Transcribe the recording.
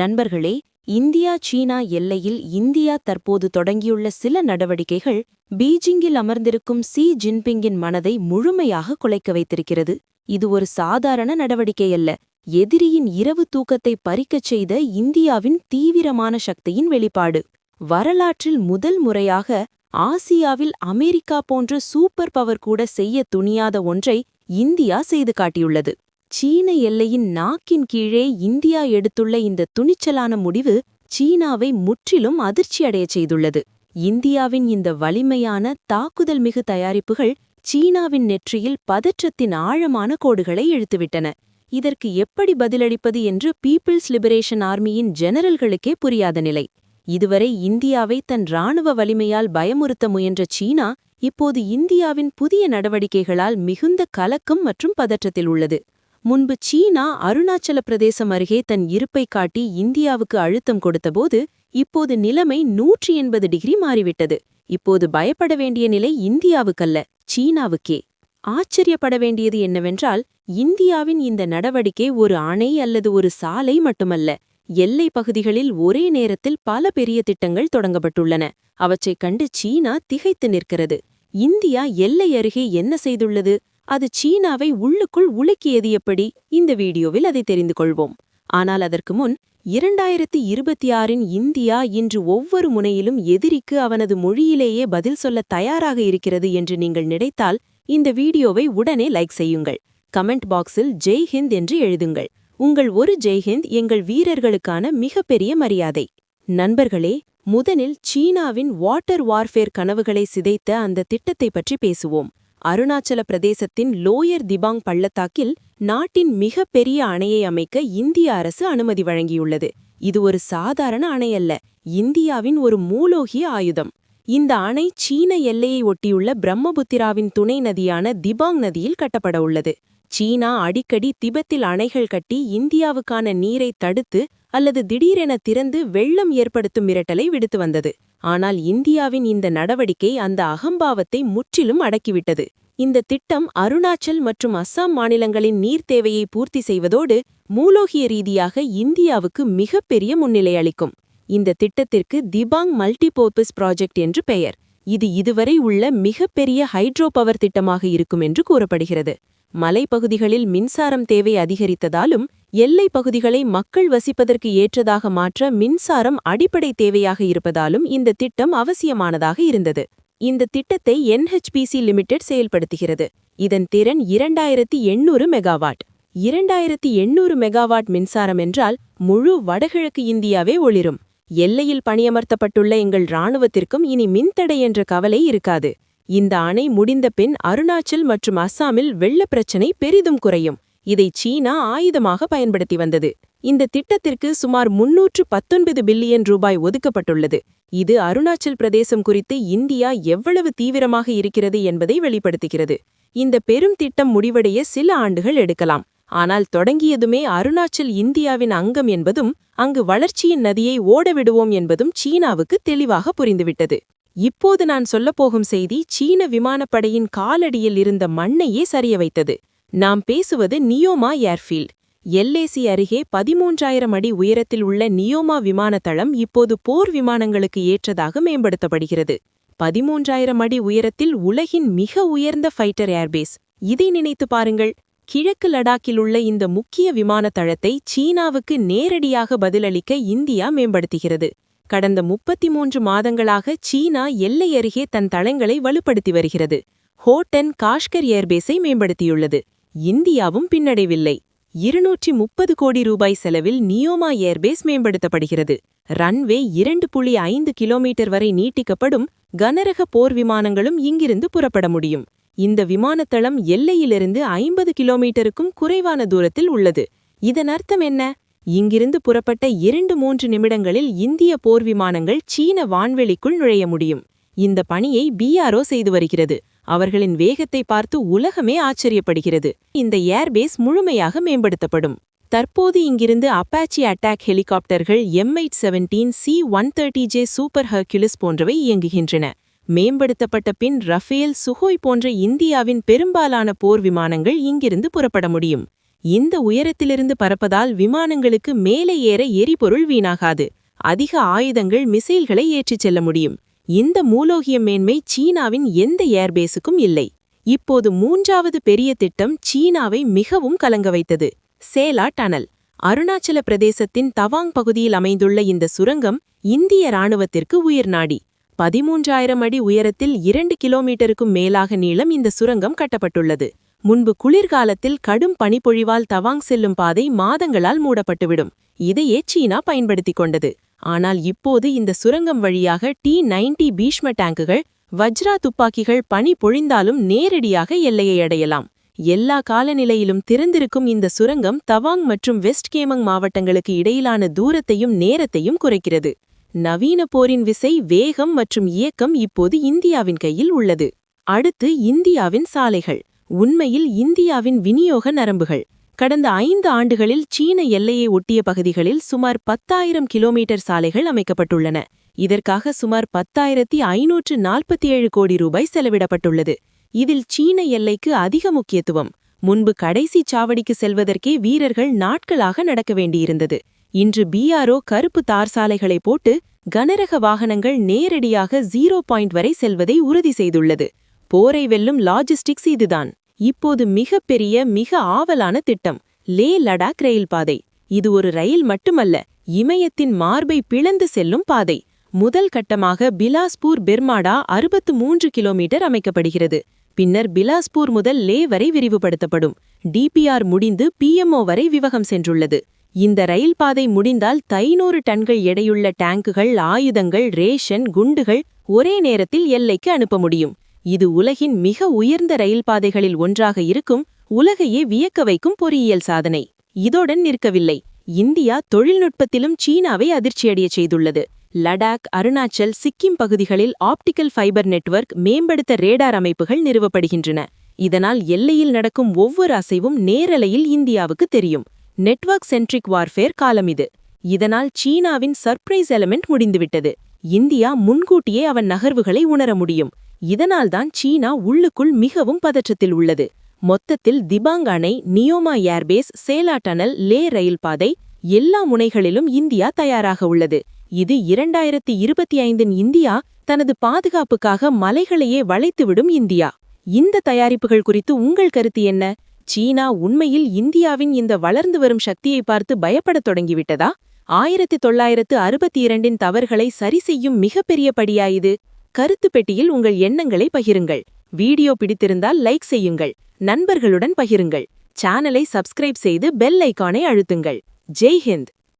நண்பர்களே இந்தியா சீனா எல்லையில் இந்தியா தற்போது தொடங்கியுள்ள சில நடவடிக்கைகள் பீஜிங்கில் அமர்ந்திருக்கும் சி ஜின்பிங்கின் மனதை முழுமையாக குலைக்க வைத்திருக்கிறது. இது ஒரு சாதாரண நடவடிக்கையல்ல எதிரியின் இரவு தூக்கத்தை பறிக்கச் செய்த இந்தியாவின் தீவிரமான சக்தியின் வெளிப்பாடு. வரலாற்றில் முதல் முறையாக ஆசியாவில் அமெரிக்கா போன்ற சூப்பர் பவர் கூட செய்ய துணியாத ஒன்றை இந்தியா செய்து காட்டியுள்ளது. சீன எல்லையின் நாக்கின் கீழே இந்தியா எடுத்துள்ள இந்த துணிச்சலான முடிவு சீனாவை முற்றிலும் அதிர்ச்சியடையச் செய்துள்ளது. இந்தியாவின் இந்த வலிமையான தாக்குதல் மிகு தயாரிப்புகள் சீனாவின் நெற்றியில் பதற்றத்தின் ஆழமான கோடுகளை இழுத்துவிட்டன. இதற்கு எப்படி பதிலளிப்பது என்று பீப்பிள்ஸ் லிபரேஷன் ஆர்மியின் ஜெனரல்களுக்கே புரியாத நிலை. இதுவரை இந்தியாவை தன் இராணுவ வலிமையால் பயமுறுத்த முயன்ற சீனா இப்போது இந்தியாவின் புதிய நடவடிக்கைகளால் மிகுந்த கலக்கம் மற்றும் பதற்றத்தில் உள்ளது. முன்பு சீனா அருணாச்சல பிரதேசம் அருகே தன் இருப்பை காட்டி இந்தியாவுக்கு அழுத்தம் கொடுத்தபோது இப்போது நிலைமை நூற்றி எண்பது டிகிரி மாறிவிட்டது. இப்போது பயப்பட வேண்டிய நிலை இந்தியாவுக்கல்ல சீனாவுக்கே. ஆச்சரியப்பட வேண்டியது என்னவென்றால் இந்தியாவின் இந்த நடவடிக்கை ஒரு அணை அல்லது ஒரு சாலை மட்டுமல்ல. எல்லை பகுதிகளில் ஒரே நேரத்தில் பல பெரிய திட்டங்கள் தொடங்கப்பட்டுள்ளன. அவற்றைக் கண்டு சீனா திகைத்து நிற்கிறது. இந்தியா எல்லை அருகே என்ன செய்துள்ளது? அது சீனாவை உள்ளுக்குள் உலுக்கியது எப்படி? இந்த வீடியோவில் அதை தெரிந்து கொள்வோம். ஆனால் அதற்கு முன் இரண்டாயிரத்தி இருபத்தி ஆறின் இந்தியா இன்று ஒவ்வொரு முனையிலும் எதிரிக்கு அவனது மொழியிலேயே பதில் சொல்ல தயாராக இருக்கிறது என்று நீங்கள் நினைத்தால் இந்த வீடியோவை உடனே லைக் செய்யுங்கள். கமெண்ட் பாக்ஸில் ஜெய் ஹிந்த் என்று எழுதுங்கள். உங்கள் ஒரு ஜெய்ஹிந்த் எங்கள் வீரர்களுக்கான மிகப்பெரிய மரியாதை. நண்பர்களே முதலில் சீனாவின் வாட்டர் வார்ஃபேர் கனவுகளை சிதைத்த அந்த திட்டத்தை பற்றி பேசுவோம். அருணாச்சல பிரதேசத்தின் லோயர் திபாங் பள்ளத்தாக்கில் நாட்டின் மிக பெரிய அணையை அமைக்க இந்திய அரசு அனுமதி வழங்கியுள்ளது. இது ஒரு சாதாரண அணையல்ல இந்தியாவின் ஒரு மூலோகிய ஆயுதம். இந்த அணை சீன எல்லையை ஒட்டியுள்ள பிரம்மபுத்திராவின் துணை நதியான திபாங் நதியில் கட்டப்பட உள்ளது சீனா அடிக்கடி திபெத்தில் அணைகள் கட்டி இந்தியாவுக்கான நீரை தடுத்து அல்லது திடீரென திறந்து வெள்ளம் ஏற்படுத்தும் மிரட்டலை விடுத்து வந்தது. ஆனால் இந்தியாவின் இந்த நடவடிக்கை அந்த அகம்பாவத்தை முற்றிலும் அடக்கிவிட்டது. இந்த திட்டம் அருணாச்சல் மற்றும் அஸ்ஸாம் மாநிலங்களின் நீர் தேவையை பூர்த்தி செய்வதோடு மூலோகிய ரீதியாக இந்தியாவுக்கு மிகப்பெரிய முன்னிலை அளிக்கும். இந்த திட்டத்திற்கு திபாங் மல்டிபோர்பஸ் ப்ராஜெக்ட் என்று பெயர். இது இதுவரை உள்ள மிகப்பெரிய ஹைட்ரோ பவர் திட்டமாக இருக்கும் என்று கூறப்படுகிறது. மலைப்பகுதிகளில் மின்சாரம் தேவை அதிகரித்ததாலும் எல்லை பகுதிகளை மக்கள் வசிப்பதற்கு ஏற்றதாக மாற்ற மின்சாரம் அடிப்படை தேவையாக இருப்பதாலும் இந்த திட்டம் அவசியமானதாக இருந்தது. இந்த திட்டத்தை என்ஹெச்பிசி லிமிடெட் செயல்படுத்துகிறது. இதன் திறன் இரண்டாயிரத்தி எண்ணூறு மெகாவாட். இரண்டாயிரத்தி எண்ணூறு மெகாவாட் மின்சாரம் என்றால் முழு வடகிழக்கு இந்தியாவே ஒளிரும். எல்லையில் பணியமர்த்தப்பட்டுள்ள எங்கள் இராணுவத்திற்கும் இனி மின்தடை என்ற கவலை இருக்காது. இந்த அணை முடிந்த பின் அருணாச்சல் மற்றும் அஸ்ஸாமில் வெள்ள பிரச்சினை பெரிதும் குறையும். இதை சீனா ஆயுதமாக பயன்படுத்தி வந்தது. இந்த திட்டத்திற்கு சுமார் முன்னூற்று பத்தொன்பது பில்லியன் ரூபாய் ஒதுக்கப்பட்டுள்ளது. இது அருணாச்சல் பிரதேசம் குறித்து இந்தியா எவ்வளவு தீவிரமாக இருக்கிறது என்பதை வெளிப்படுத்துகிறது. இந்த பெரும் திட்டம் முடிவடைய சில ஆண்டுகள் எடுக்கலாம். ஆனால் தொடங்கியதுமே அருணாச்சல் இந்தியாவின் அங்கம் என்பதும் அங்கு வளர்ச்சியின் நதியை ஓடவிடுவோம் என்பதும் சீனாவுக்கு தெளிவாக புரிந்துவிட்டது. இப்போது நான் சொல்லப்போகும் செய்தி சீன விமானப்படையின் காலடியில் இருந்த மண்ணையே சரிய வைத்தது. நாம் பேசுவது நியோமா ஏர்ஃபீல்ட். எல்ஏசி அருகே பதிமூன்றாயிரம் அடி உயரத்தில் உள்ள நியோமா விமானத்தளம் இப்போது போர் விமானங்களுக்கு ஏற்றதாக மேம்படுத்தப்படுகிறது. பதிமூன்றாயிரம் அடி உயரத்தில் உலகின் மிக உயர்ந்த ஃபைட்டர் ஏர்பேஸ். இதை நினைத்து பாருங்கள் கிழக்கு லடாக்கில் உள்ள இந்த முக்கிய விமானத்தளத்தை சீனாவுக்கு நேரடியாக பதிலளிக்க இந்தியா மேம்படுத்துகிறது. கடந்த முப்பத்தி மூன்று மாதங்களாக சீனா எல்லை அருகே தன் தளங்களை வலுப்படுத்தி வருகிறது. ஹோட்டன் காஷ்கர் ஏர்பேஸை மேம்படுத்தியுள்ளது. இந்தியாவும் பின்னடைவில்லை. இருநூற்றி முப்பது கோடி ரூபாய் செலவில் நியோமா ஏர்பேஸ் மேம்படுத்தப்படுகிறது. ரன்வே இரண்டு புள்ளி ஐந்து கிலோமீட்டர் வரை நீட்டிக்கப்படும் கனரக போர் விமானங்களும் இங்கிருந்து புறப்பட முடியும். இந்த விமானத்தளம் எல்லையிலிருந்து ஐம்பது கிலோமீட்டருக்கும் குறைவான தூரத்தில் உள்ளது. இதன் அர்த்தம் என்ன? இங்கிருந்து புறப்பட்ட இரண்டு மூன்று நிமிடங்களில் இந்திய போர் விமானங்கள் சீன வான்வெளிக்குள் நுழைய முடியும். இந்த பணியை பிஆர்ஓ செய்து வருகிறது. அவர்களின் வேகத்தை பார்த்து உலகமே ஆச்சரியப்படுகிறது. இந்த ஏர்பேஸ் முழுமையாக மேம்படுத்தப்படும். தற்போது இங்கிருந்து அப்பாச்சி அட்டாக் ஹெலிகாப்டர்கள் MI seventeen C one thirty J super Hercules போன்றவை இயங்குகின்றன. மேம்படுத்தப்பட்ட பின் ரஃபேல் சுஹோய் போன்ற இந்தியாவின் பெரும்பாலான போர் விமானங்கள் இங்கிருந்து புறப்பட முடியும். இந்த உயரத்திலிருந்து பறப்பதால் விமானங்களுக்கு மேலே ஏற எரிபொருள் வீணாகாது. அதிக ஆயுதங்கள் மிசைல்களை ஏற்றிச் செல்ல முடியும். இந்த மூலோகிய மேன்மை சீனாவின் எந்த ஏர்பேஸுக்கும் இல்லை. இப்போது மூன்றாவது பெரிய திட்டம் சீனாவை மிகவும் கலங்க வைத்தது. சேலா டனல். அருணாச்சல பிரதேசத்தின் தவாங் பகுதியில் அமைந்துள்ள இந்த சுரங்கம் இந்திய ராணுவத்திற்கு உயிர்நாடி பதிமூன்றாயிரம் அடி உயரத்தில் இரண்டு கிலோமீட்டருக்கும் மேலாக நீளம் இந்த சுரங்கம் கட்டப்பட்டுள்ளது. முன்பு குளிர்காலத்தில் கடும் பனிப்பொழிவால் தவாங் செல்லும் பாதை மாதங்களால் மூடப்பட்டுவிடும். இதையே சீனா பயன்படுத்திக் கொண்டது. ஆனால் இப்போது இந்த சுரங்கம் வழியாக டி நைன்டி பீஷ்ம டேங்குகள் வஜ்ரா துப்பாக்கிகள் பனி பொழிந்தாலும் நேரடியாக எல்லையை அடையலாம். எல்லா காலநிலையிலும் திறந்திருக்கும் இந்த சுரங்கம் தவாங் மற்றும் வெஸ்ட் கேமங் மாவட்டங்களுக்கு இடையிலான தூரத்தையும் நேரத்தையும் குறைக்கிறது. நவீன போரின் விசை வேகம் மற்றும் இயக்கம் இப்போது இந்தியாவின் கையில் உள்ளது. அடுத்து இந்தியாவின் சாலைகள். உண்மையில் இந்தியாவின் விநியோக நரம்புகள். கடந்த ஐந்து ஆண்டுகளில் சீன எல்லையை ஒட்டிய பகுதிகளில் சுமார் பத்தாயிரம் கிலோமீட்டர் சாலைகள் அமைக்கப்பட்டுள்ளன. இதற்காக சுமார் பத்தாயிரத்தி ஐநூற்று நாற்பத்தி ஏழு கோடி ரூபாய் செலவிடப்பட்டுள்ளது. இதில் சீன எல்லைக்கு அதிக முக்கியத்துவம். முன்பு கடைசி சாவடிக்கு செல்வதற்கே வீரர்கள் நாட்களாக நடக்க வேண்டியிருந்தது. இன்று பிஆர்ஓ கருப்பு தார் சாலைகளை போட்டு கனரக வாகனங்கள் நேரடியாக ஜீரோ பாயிண்ட் வரை செல்வதை உறுதி செய்துள்ளது. போரை வெல்லும் லாஜிஸ்டிக்ஸ் இதுதான். இப்போது மிகப்பெரிய மிக ஆவலான திட்டம் லே லடாக் ரயில் பாதை. இது ஒரு ரயில் மட்டுமல்ல இமயத்தின் மார்பை பிளந்து செல்லும் பாதை. முதல் கட்டமாக பிலாஸ்பூர் பெர்மாடா அறுபத்து மூன்று கிலோமீட்டர் அமைக்கப்படுகிறது. பின்னர் பிலாஸ்பூர் முதல் லே வரை விரிவுபடுத்தப்படும். டிபிஆர் முடிந்து பிஎம்ஓ வரை விவகம் சென்றுள்ளது. இந்த ரயில் பாதை முடிந்தால் தைநூறு டன்கள் எடையுள்ள டேங்குகள் ஆயுதங்கள் ரேஷன் குண்டுகள் ஒரே நேரத்தில் எல்லைக்கு அனுப்ப முடியும். இது உலகின் மிக உயர்ந்த ரயில் பாதைகளில் ஒன்றாக இருக்கும் உலகையே வியக்க வைக்கும் பொறியியல் சாதனை. இதோடன் நிற்கவில்லை. இந்தியா தொழில்நுட்பத்திலும் சீனாவை அதிர்ச்சியடையச் செய்துள்ளது. லடாக் அருணாச்சல் சிக்கிம் பகுதிகளில் ஆப்டிக்கல் ஃபைபர் நெட்வொர்க் மேம்படுத்த ரேடார் அமைப்புகள் நிறுவப்படுகின்றன. இதனால் எல்லையில் நடக்கும் ஒவ்வொரு அசைவும் நேரலையில் இந்தியாவுக்கு தெரியும். நெட்வொர்க் சென்ட்ரிக் வார்ஃபேர் காலம் இது. இதனால் சீனாவின் சர்ப்ரைஸ் எலமெண்ட் முடிந்துவிட்டது. இந்தியா முன்கூட்டியே அவன் நகர்வுகளை உணர முடியும். இதனால்தான் சீனா உள்ளுக்குள் மிகவும் பதற்றத்தில் உள்ளது. மொத்தத்தில் திபாங் அணை நியோமா ஏர்பேஸ் சேலா டனல் லே ரயில் பாதை எல்லா முனைகளிலும் இந்தியா தயாராக உள்ளது. இது இரண்டாயிரத்தி இருபத்தி ஐந்தின் இந்தியா தனது பாதுகாப்புக்காக மலைகளையே வளைத்துவிடும் இந்தியா. இந்த தயாரிப்புகள் குறித்து உங்கள் கருத்து என்ன? சீனா உண்மையில் இந்தியாவின் இந்த வளர்ந்து வரும் சக்தியை பார்த்து பயப்படத் தொடங்கிவிட்டதா? ஆயிரத்தி தொள்ளாயிரத்து அறுபத்தி இரண்டின் தவறுகளை சரி செய்யும் மிகப்பெரிய படியாயுது கருத்து பெட்டியில் உங்கள் எண்ணங்களை பகிருங்கள். வீடியோ பிடித்திருந்தால் லைக் செய்யுங்கள். நண்பர்களுடன் பகிருங்கள். சேனலை சப்ஸ்கிரைப் செய்து பெல் ஐக்கானை அழுத்துங்கள். ஜெய் ஹிந்த்!